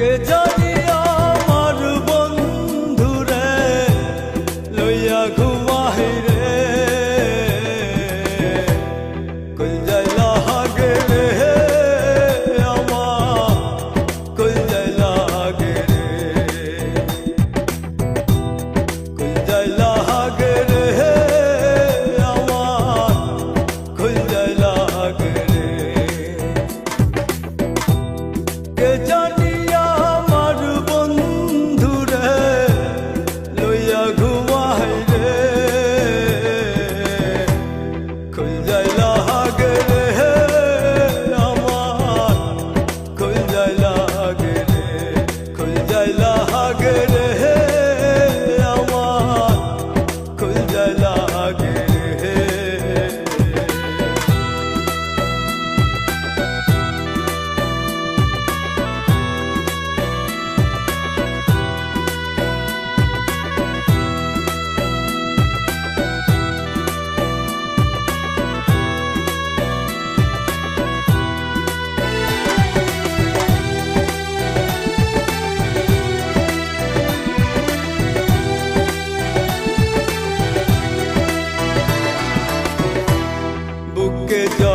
কে জানি বুকে জল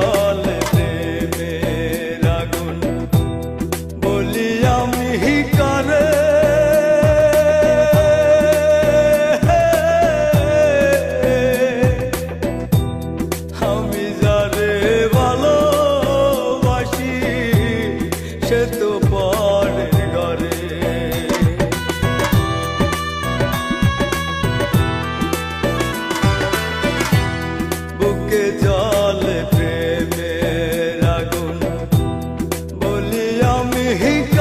ही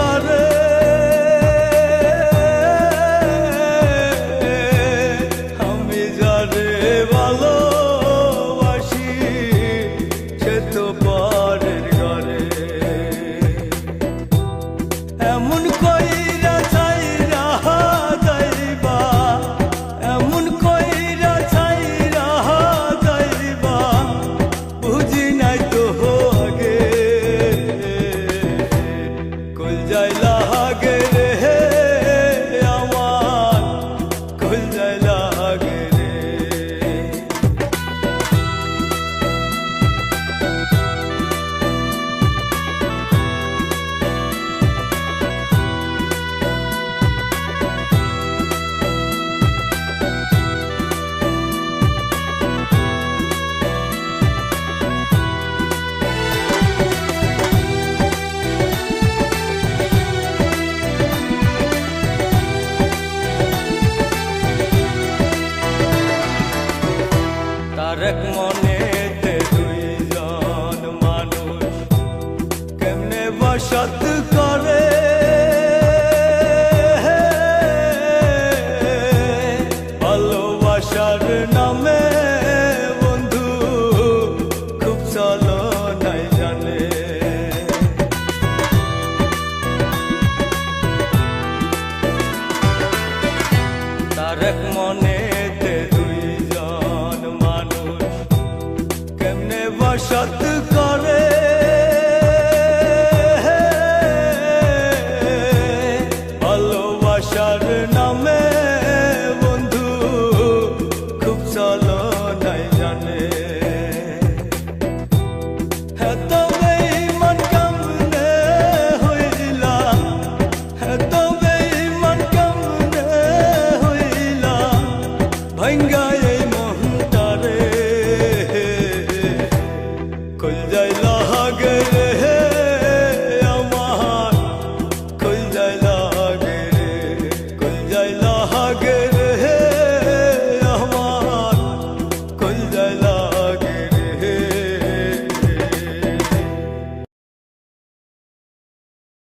করে। ভালোবাসার নামে বন্ধু, খুব চলো নাই জানে। তার এক মনেতে দুইজন মানুষ, কেমনে বসত করে নামে